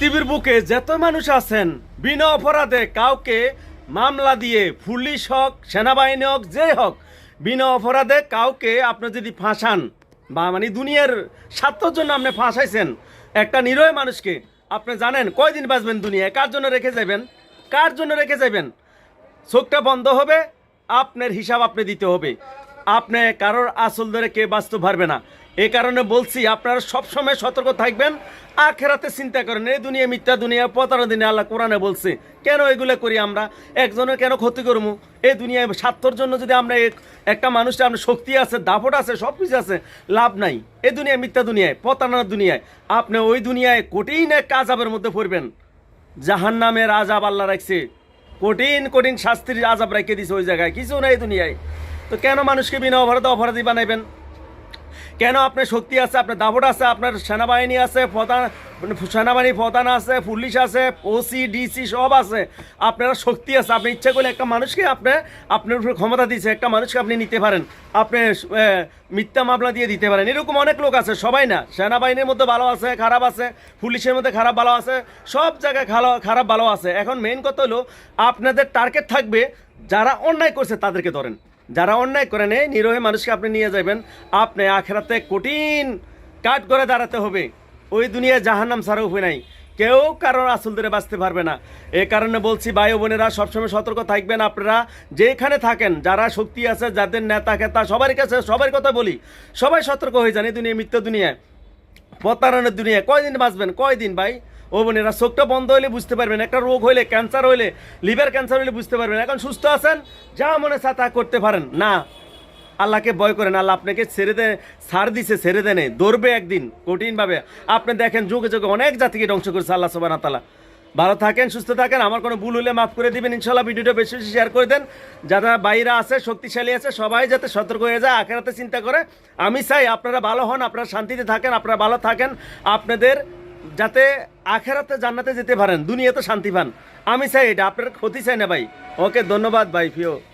পৃথিবীর বুকে যত মানুষ আছেন, বিনা অপরাধে কাউকে মামলা দিয়ে পুলিশ হোক, সেনাবাহিনী হোক, যে হোক, বিনা অপরাধে কাউকে আপনি যদি ফাঁসান, বা মানে দুনিয়ার স্বার্থর জন্য আপনি ফাঁসাইছেন, একটা নিরয় মানুষকে, আপনি জানেন কয়দিন বাঁচবেন দুনিয়ায়, কার জন্য রেখে যাবেন? কার জন্য রেখে যাবেন? চোখটা বন্ধ হবে, আপনার হিসাব আপনি দিতে হবে। আপনি কারোর আসল ধরে কে বাঁচতে পারবে না। এই কারণে বলছি, আপনারা সবসময় সতর্ক থাকবেন, আখেরাতে চিন্তা করেন, এই দুনিয়া মিথ্যা, দুনিয়া পতানো দিনে আল্লাহ কোরআনে বলছে, কেন এগুলো করি আমরা? একজনের কেন ক্ষতি করব? এই দুনিয়ায় স্বার্থর জন্য যদি আমরা এক- একটা মানুষটা আপনার শক্তি আছে, দাপট আছে সব কিছু আছে, লাভ নাই। এ দুনিয়ায় মিথ্যা দুনিয়ায় পতানোর দুনিয়ায়। আপনি ওই দুনিয়ায় কঠিন এক আজাবের মধ্যে পড়বেন। জাহান নামের আজাব আল্লাহ রাখছে। কঠিন কঠিন শাস্তির আজাব রেখে দিছে ওই জায়গায়। কিছু নাই দুনিয়ায়। তো কেন মানুষকে বিনা অপরাধে অপরাধী বানাইবেন? কেন আপনার শক্তি আছে, আপনার দাবট আছে, আপনার সেনাবাহিনী আছে, প্রধান, সেনাবাহিনী, প্রধান আছে, পুলিশ আছে ওসি ডিসি সব আছে। আপনারা শক্তি আছে, আপনি ইচ্ছা করলে একটা মানুষকে আপনি, আপনার উপর ক্ষমতা দিচ্ছে একটা মানুষকে আপনি নিতে পারেন। আপনি মিথ্যা মামলা দিয়ে দিতে পারেন। এরকম অনেক লোক আছে, সবাই না। সেনাবাহিনীর মধ্যে ভালো আছে, খারাপ আছে, পুলিশের মধ্যে খারাপ ভালো আছে, সব জায়গায় ভালো খারাপ ভালো আছে। এখন মেইন কথা হলো, আপনাদের টার্গেট থাকবে, যারা অন্যায় করছে, তাদেরকে ধরেন। যারা অন্যায় করে নেই নিরোহী মানুষকে আপনি নিয়ে যাবেন আপনি আখেরাতে কঠিন কাট করে দাঁড়াতে হবে। ওই দুনিয়ায় জাহান্নাম ছাড়া উপায় নাই। কেউ কারোর আসল ধরে বাঁচতে পারবে না। এ কারণে বলছি, ভাই বোনেরা, সবসময় সতর্ক থাকবেন আপনারা। যেখানে থাকেন, যারা শক্তি আছে, যাদের নেতা, খেতা সবার কাছে সবার কথা বলি, সবাই সতর্ক হয়ে যান এই দুনিয়া মিথ্যা দুনিয়ায়। প্রতারণের দুনিয়া কয়দিন বাঁচবেন? কয়দিন, ভাই? ও বোনেরা চোখটা বন্ধ হইলে বুঝতে পারবেন, একটা রোগ হইলে ক্যান্সার হইলে লিভার ক্যান্সার হইলে বুঝতে পারবেন। এখন সুস্থ আছেন? যা মনে চা তা করতে পারেন। না, আল্লাহকে ভয় করেন, আল্লাহ আপনাকে ছেড়ে দেয় ছাড় দিছে, ছেড়ে দেনে দৌড়বে একদিন, কঠিনভাবে। আপনি দেখেন, যুগে যুগে অনেক জাতিকে ধ্বংস করেছে আল্লাহ সবান তালা ভালো থাকেন, সুস্থ থাকেন, আমার কোনো ভুল হলে মাফ করে দিবেন ইনশাল্লাহ ভিডিওটা বেশি বেশি শেয়ার করে দেন। যারা বাইরে আছে, শক্তিশালী আছে, সবাই যাতে সতর্ক হয়ে যায়, আখেরাতে চিন্তা করে। আমি চাই আপনারা ভালো হন, আপনারা শান্তিতে থাকেন, আপনারা ভালো থাকেন। আপনাদের যাতে আখেরাতে জান্নাতে যেতে পারেন, দুনিয়াতে শান্তি পান। আমি চাই এটা, আপনার ক্ষতি চাই না ভাই। ওকে, ধন্যবাদ ভাই, প্রিয়।